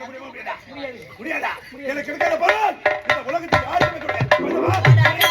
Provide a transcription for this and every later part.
பார்க்க முடியுமா முடியாதா? முடியாது? முடியாதா? எனக்கு இருக்கிற பொருள் இந்த உலகத்தில் யாருக்குமே கிடையாது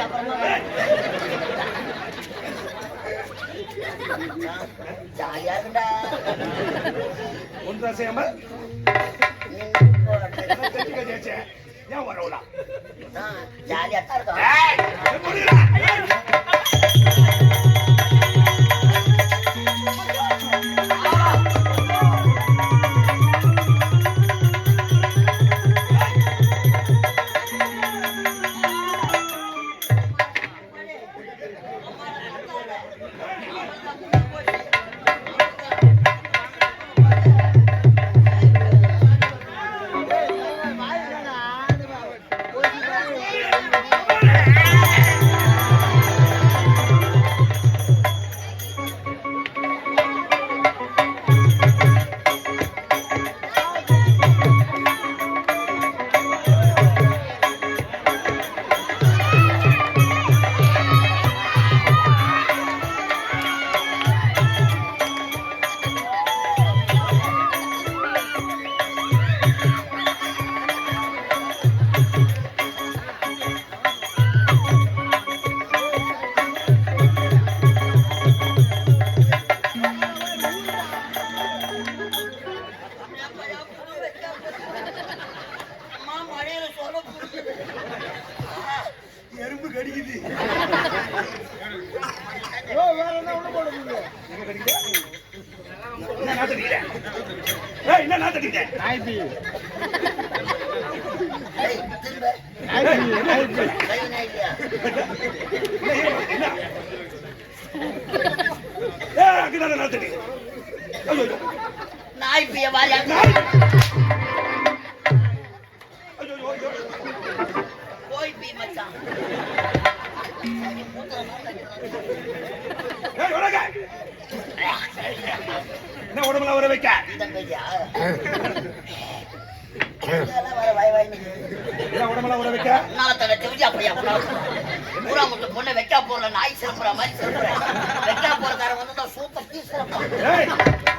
மாட்டிக்கிச்சு அப்புறமா ஜாலியா ஒன்று. ஏன் வரவுடா ஜாலியா தான் நாய் பிய வாயா. போய் பீ மச்சான். என்ன உடம்புல வர வைக்க அப்படியா பூரா முட்டு பொண்ணை வெட்டா போறல நாய் சிறப்புற மாதிரி சிறப்புற. வெட்டா போறக்காரன் வந்து நான் சூப்பர் டீ சிறப்பான்.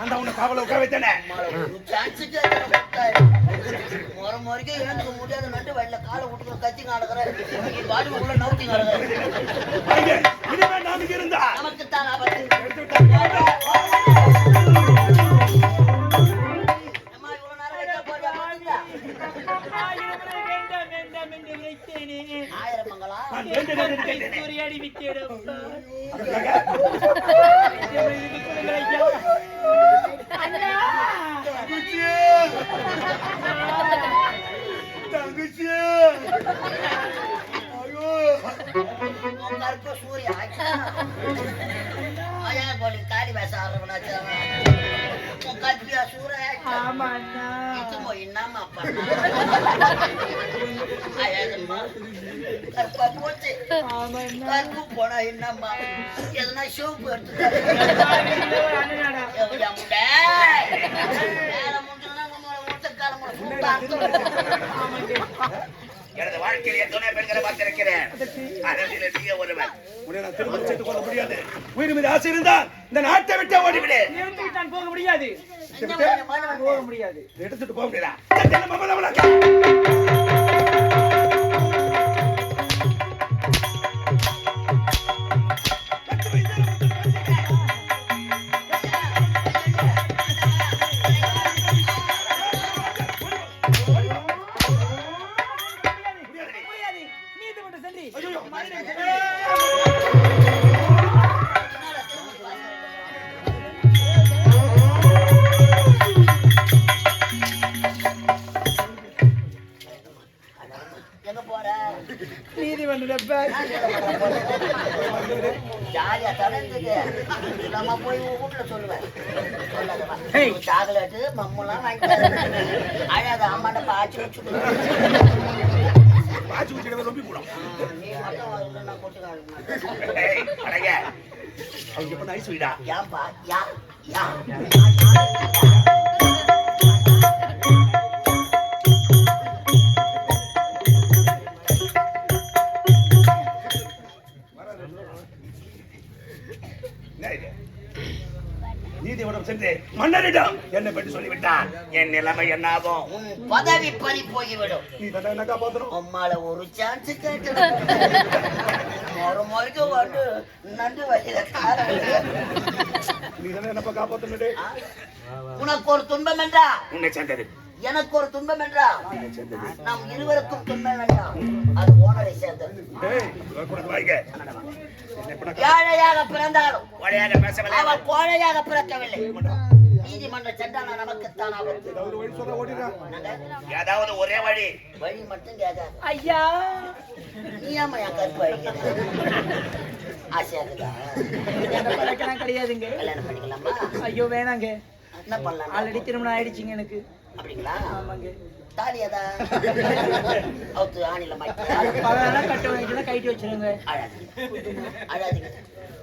அந்த உன்னை காவல உட்கார வைத்தானே. சான்ஸுக்கு முடியாத நட்டு வயல்ல காலை விட்டுக்கிற கத்தி காடுகிற நீ பாடி உள்ள நவுத்தி இருந்தா? நமக்கு தான் ஆபத்து. என்று விளைத்தேனே ஆயிரம் மங்களா. சூரியாடி சூர்யா. காளி பேச ஆடுறவனாச்சு உன் கற்பியா சூரிய ஆமா அண்ணா இதுமோ என்னம்மா போச்சு கற்பு போனா என்னம்மா எதனா ஷோப்பு எடுத்து எனது வாழ்க்கையில் எத்தனை பெண்களை பார்த்திருக்கிறேன். அரசியல் செய்ய ஒருவன் உன்னை நான் திருமணம் செய்து கொள்ள முடியாது. உயிர் மீது ஆசை இருந்தால் இந்த நாட்டை விட்டு ஓடிவிடு. நான் போக முடியாது. போக முடியாது. எடுத்துட்டு போக முடியாது சொல்லிவிட்டான் என் நிலைமை என்ன ஆகும் உன் பதவி பறி போய்விடும். நீ தானே என்ன காப்பாத்தணும் அம்மால ஒரு சான்ஸ் கேட்டு ஒரு முறைக்கு வந்து நண்டு வகையில கார நீ தானே என்னப்பா காப்பாத்தணும் உனக்கு ஒரு துன்பம் என்றா? உன்னை சேர்ந்தது. எனக்கு ஒரு துன்பம் என்றா? நம் இருவருக்கும் துன்பம் வேண்டாம் அது ஓனரை சேர்ந்தது. ஏழையாக பிறந்தாலும். அவன் கோழையாக பிறக்கவில்லை. நீதிமன்ற சண்டான நமக்குத்தான் ஆபத்து ஏதாவது ஒரே வழி வழி. மட்டும் கேட்காது. ஐயா. நீ ஏமா என் கருப்பு பழக்கம் கிடையாதுங்க. கல்யாணம் பண்ணிக்கலாமா? ஐயோ வேணாங்க. என்ன பண்ணலாம்? ஆல்ரெடி திருமணம் ஆயிடுச்சுங்க எனக்கு. அப்படிங்களா? ஆமாங்க. தாலியதா அவுத்து ஆணில பகலாம் கட்ட வேண்டியதான் கைட்டு வச்சிருங்க. அழாதீங்க. அழாதீங்க.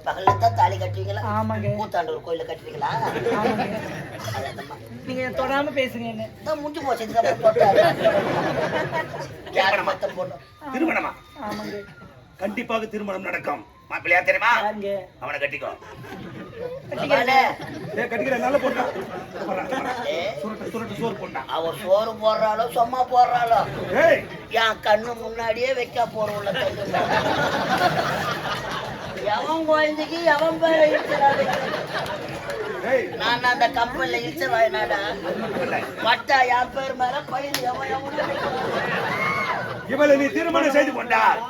பகல்ல தான் தாலி கட்டுவீங்களா? ஆமாங்க. கூத்தாண்டூர் கோயில்ல கட்டுவீங்களா? நீங்க தொடாம பேசுங்க என்ன. தான் முடிஞ்சு போச்சு இதுக்கப்புறம் மத்த போட்டோம். திருமணமா? ஆமாங்க. கண்டிப்பாக திருமணம் நடக்கும். மாப்பிள்ளையா தெரியுமா? அவனை கட்டிக்கோ. சுருட்டு சோறு போடுறாளோ சும்மா போடுறாளோ? ஏய். என் கண்ணு முன்னாடியே வைக்க போறோம் உள்ள கண்ணு. எவன் குழந்தைக்கு எவன் பேர நான் அந்த கம்பெனில இழுச்ச வாயினாடா. மட்டா என் பேர் மேல பயிர் எவன் எவனும். இவளை நீ திருமணம் செய்து கொண்டால்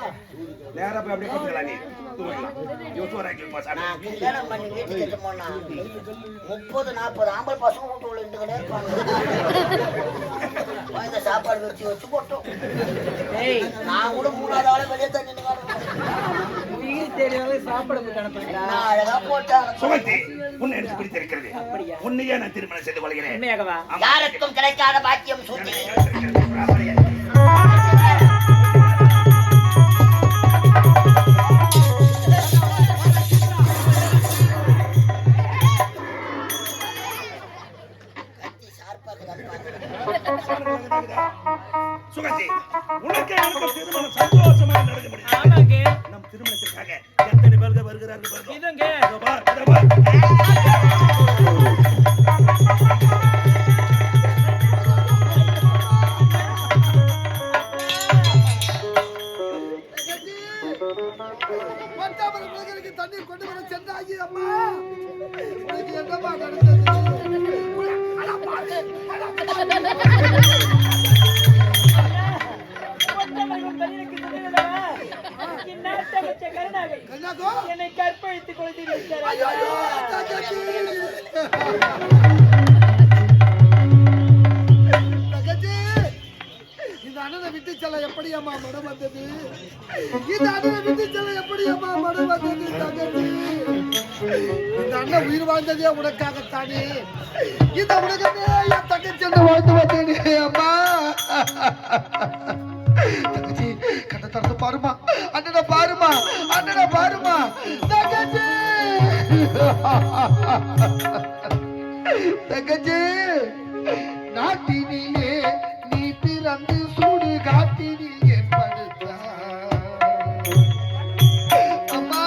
நேரா போய் அப்படியே கத்துக்கலாம் நீ. தூங்கலாம். சாமி. நான் கல்யாணம் பண்ணி வீட்டுக்கு எடுத்து போனா முப்பது நாற்பது ஆம்பளை பசங்க வீட்டு உள்ள இருந்துக்கிட்டே இருப்பாங்க. இந்த சாப்பாடு வச்சு வச்சு போட்டோம் ஏய். நான் கூட மூணாவது ஆளு வெளியே தண்ணி திருமணம் செய்து கொள்கிறேன். யாருக்கும் கிடைக்காத பாக்கியம் சூட்டி சுகந்தி உனக்கு எனக்கு திருமணம் சந்தோஷமாக நடக்க முடியும் ஆமாங்க. நம் திருமணத்திற்காக எத்தனை பேர்கள் வருகிறார்கள் பாருங்க. இதுங்க. இதோ பார், இதோ பார். தண்ணீர் கொண்டு வர சென்றாகி அம்மா. உனக்கு என்னம்மா நடந்தது? என்னை கற்பழித்துக் கொள்கிறீர்கள்? அண்ணனை விட்டு செல்ல எப்படி அம்மா மனம் வந்தது? இந்த அண்ணனை விட்டு செல்ல எப்படி அம்மா மனம் வந்தது தங்கச்சி? இந்த அண்ணன் உயிர் வாழ்ந்ததே உனக்காகத்தானே. இந்த உலகமே என் தங்கச்சி என்று வாழ்ந்து வந்தேனே அம்மா. தங்கச்சி கண்ணை திறந்து பாருமா அண்ணனை அண்ணனை பாருமா. தங்கச்சி. தங்கச்சி நாட்டினிலே நீ பிறந்து சூடு காட்டினில் ஏற்படுத்தாய். அம்மா.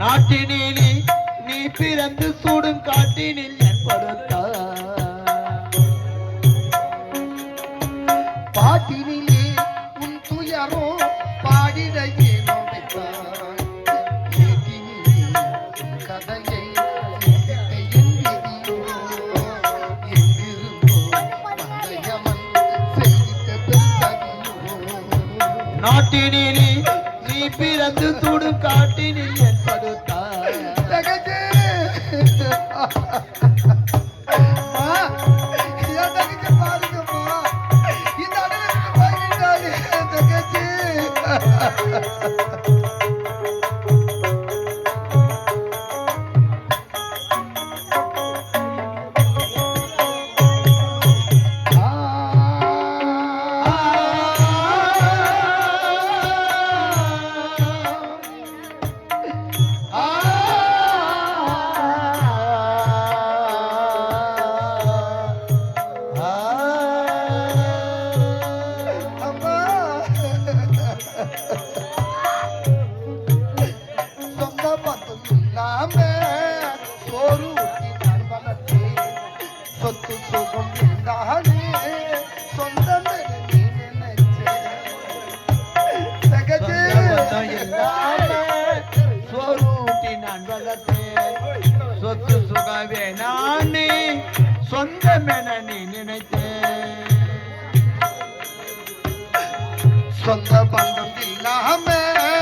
நாட்டினிலே நீ பிறந்து சூடும் காட்டினில் நாட்டினிலே நீ பிறந்து துடும் காட்டினில் ஏற்படுத்தாய் Ha ha ha ha. சொந்த பந்தம் இல்லாமல்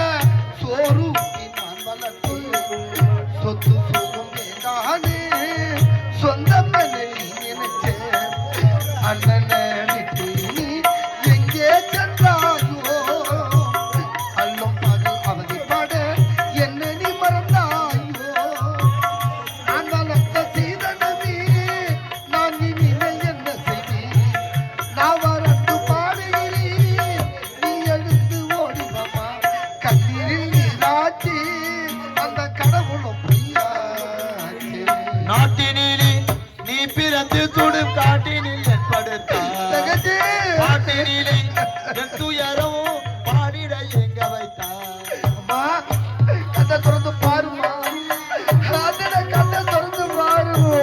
துயரம் பாடிட எங்க வைத்தா அம்மா கதை திறந்து பாருமா. கதை திறந்து பாருமா.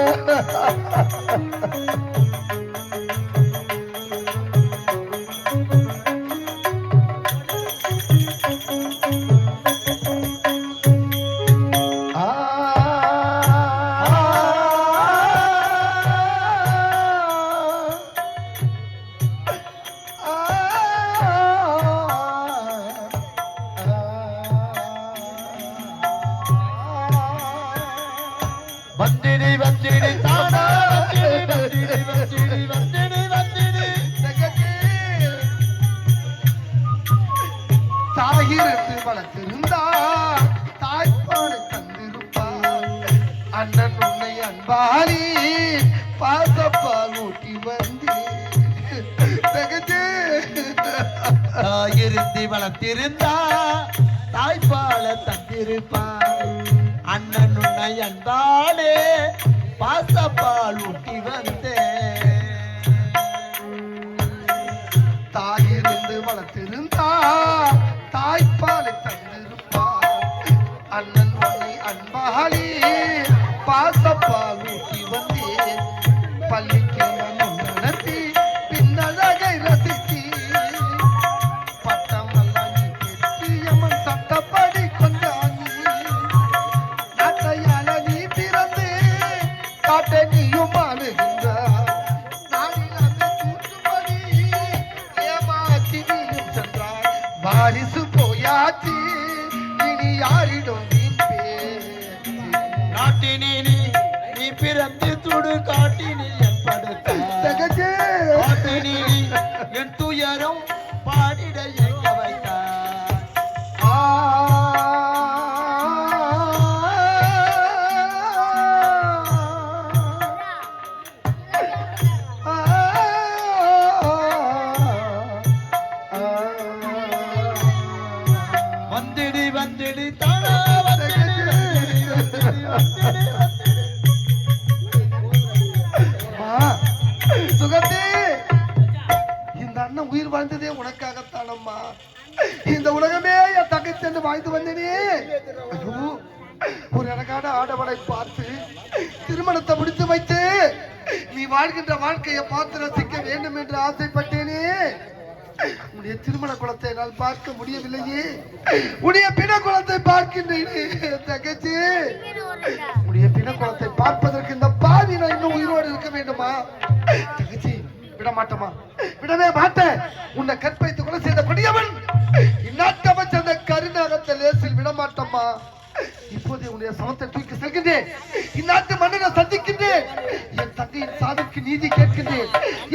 அண்ணன் நயந்தாலே பாசப்பால் ஊட்டி வந்தேன். தாயிருந்து வளர்த்திருந்தா தாய்ப்பாலை தந்திருப்பா அண்ணன் உன்னை அன்பாலே பாசப்பால் ஊட்டி வந்தேன். பள்ளி பிறந்து துடு காட்டினில் விட மாட்டோமா விடவே மாட்டேன். உன்னை கற்பழித்து கொலை செய்த கொடியவன். இந்நாட்டவன் சேர்ந்த கருநாகத்தை லேசில் விட மாட்டோமா இப்போதே உன்னுடைய சமத்தை தூக்கி செல்கின்றேன். இந்நாட்டு மன்னனை சந்திக்கின்றேன். என் தங்கையின் சாதுக்கு நீதி கேட்கின்றேன்.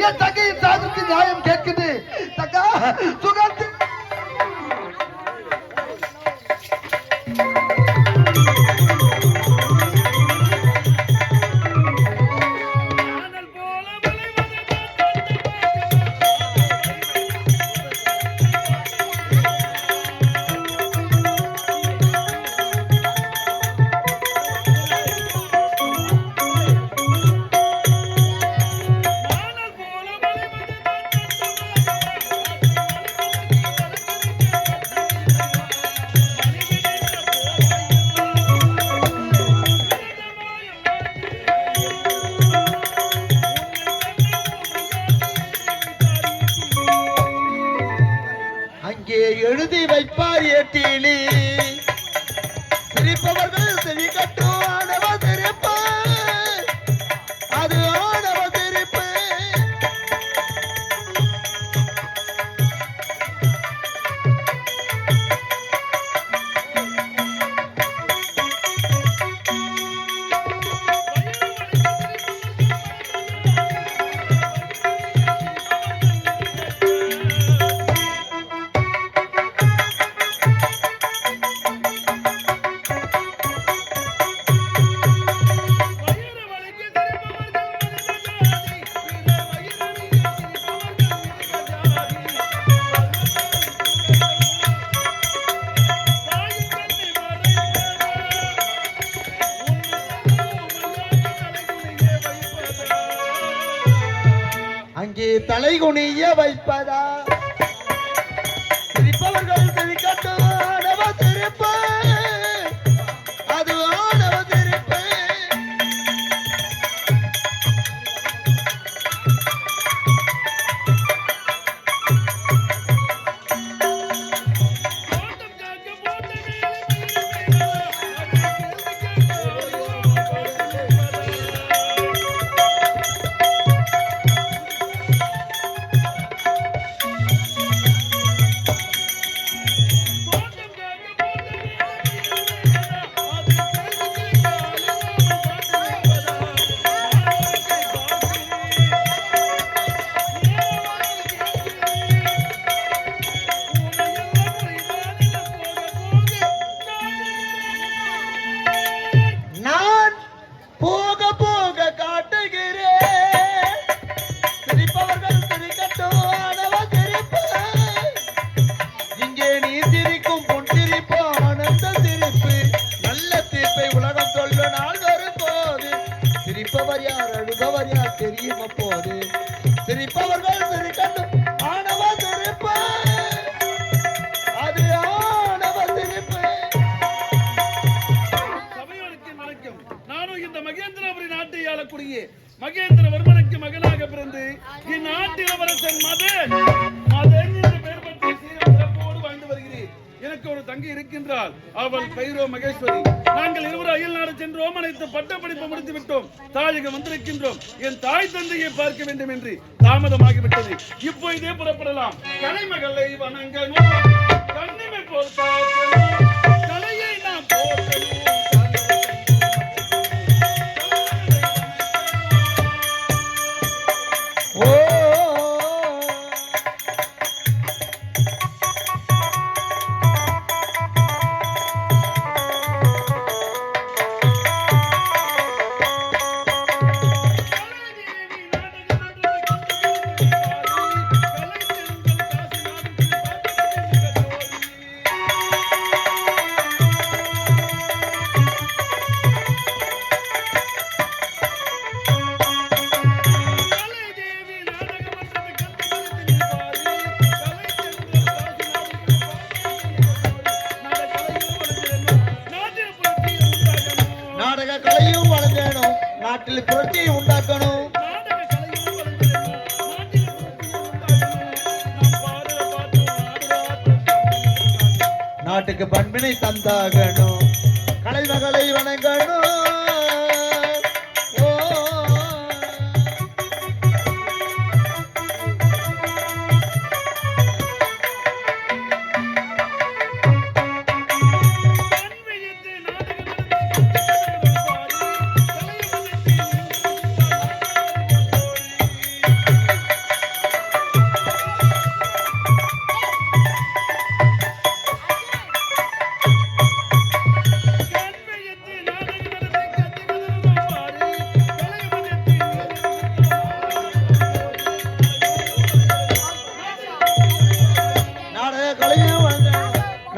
என் தங்கையின் சாதிக்கு நியாயம் கேட்கின்றேன். தக்கா சுகாத்தின் எழுதி வைப்பார் ஏட்டிலே. தலை குனிய வைப்பதா? சிரிப்பவர்கள் சிரிக்கட்டும் திருப்ப. குழந்தையை பார்க்க வேண்டும் என்று தாமதமாகிவிட்டது. இப்போ இதே புறப்படலாம். கலைமகளை வணங்கணும் கண்ணிமை போல் கலையை நாம் போட்டணும் நாடக கலையும் வளர்ந்தேனும் நாட்டில் புரட்சியை உண்டாக்கணும். நாட்டுக்கு பண்பினை தந்தாகணும். கலைமகளை வணங்கணும்.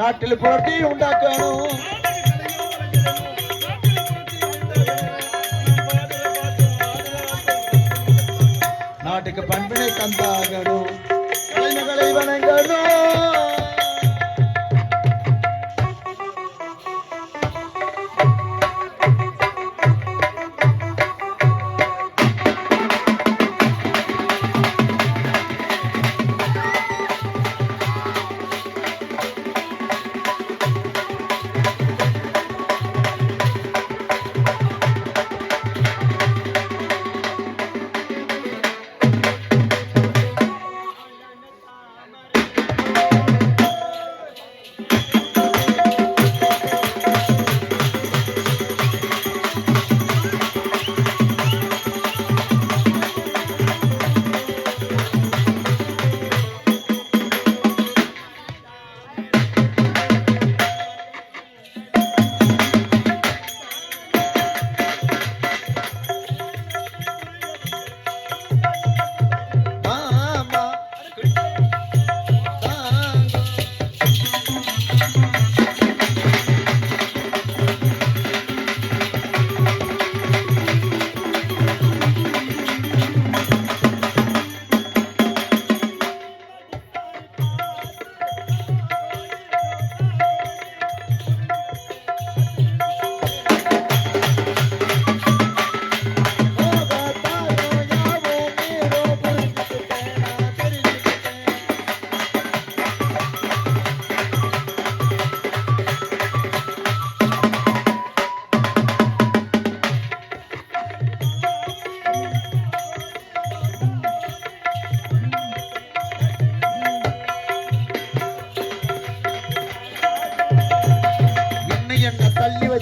நாட்டில் போட்டி உண்டாக்கணும். நாட்டுக்கு பண்பினை தந்தாகணும். கலைஞர்களை வணங்கணும்.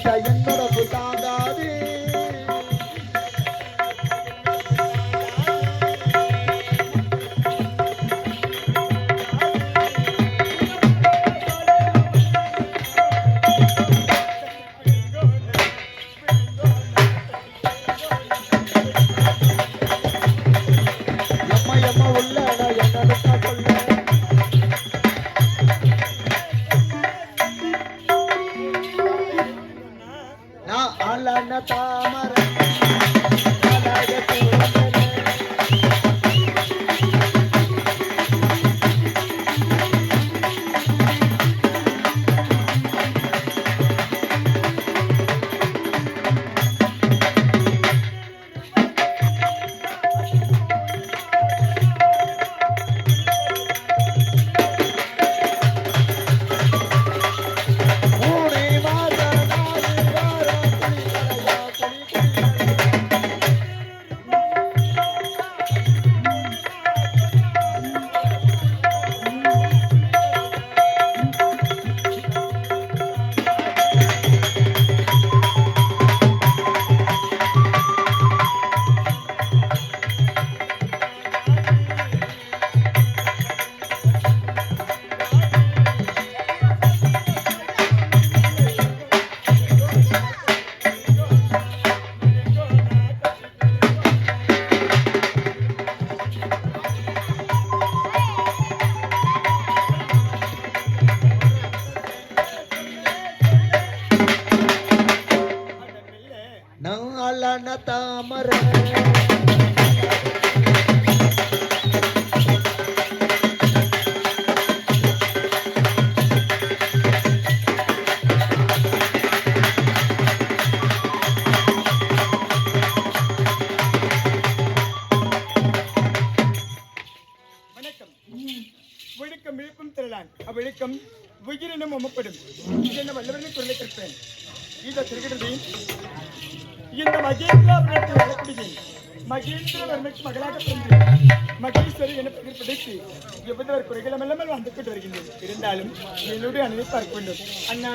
ಕ್ಷಯನ್ನ தாமரை. ಕರ್ಕೊಂಡು ಅಣ್ಣ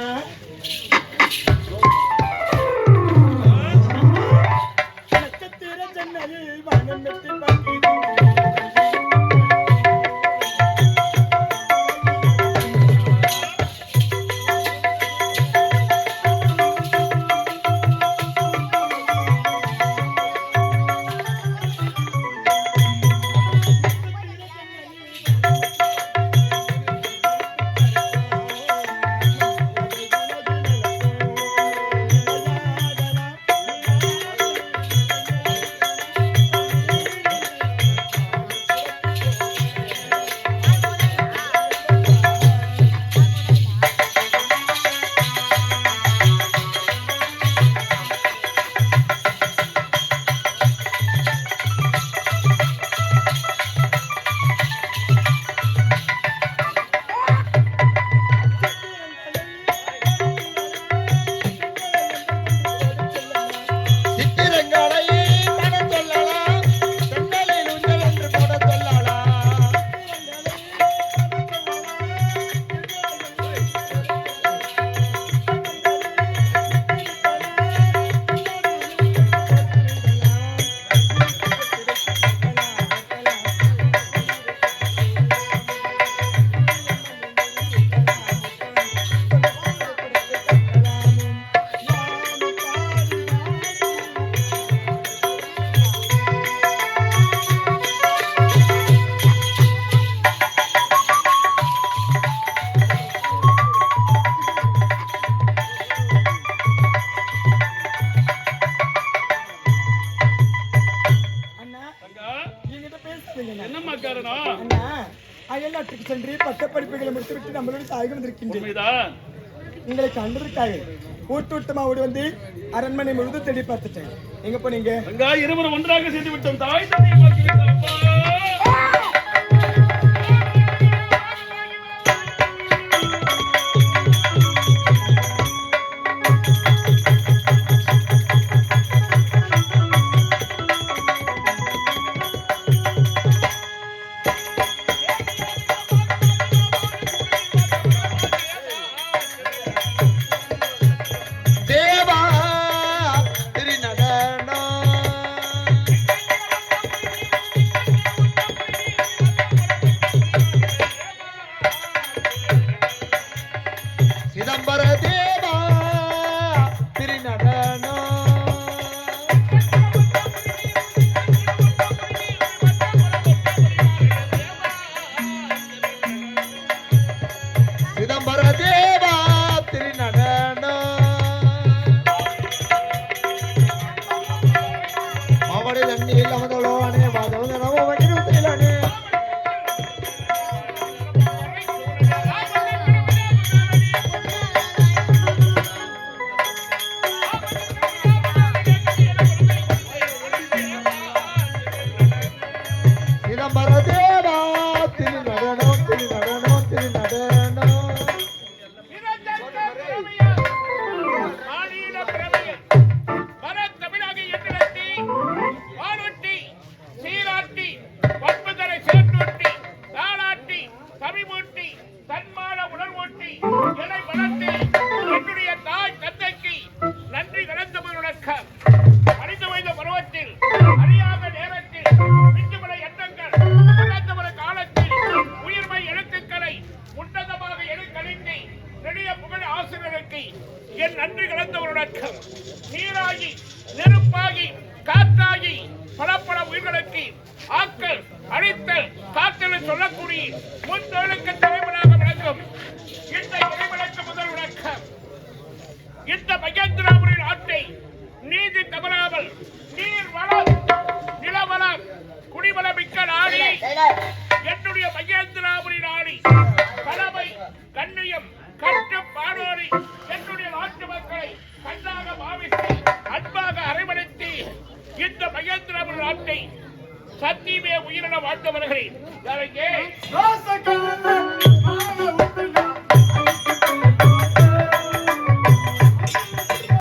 அகழ்ந்திருக்கின்றேன் உங்களை கண்டதற்காக கூட்டூட்டமா ஓடி வந்து அரண்மனை முழுது தேடி பார்த்துட்டேன். எங்க போனீங்க? இருவரும் ஒன்றாக செய்து விட்டோம். தாய் தாயை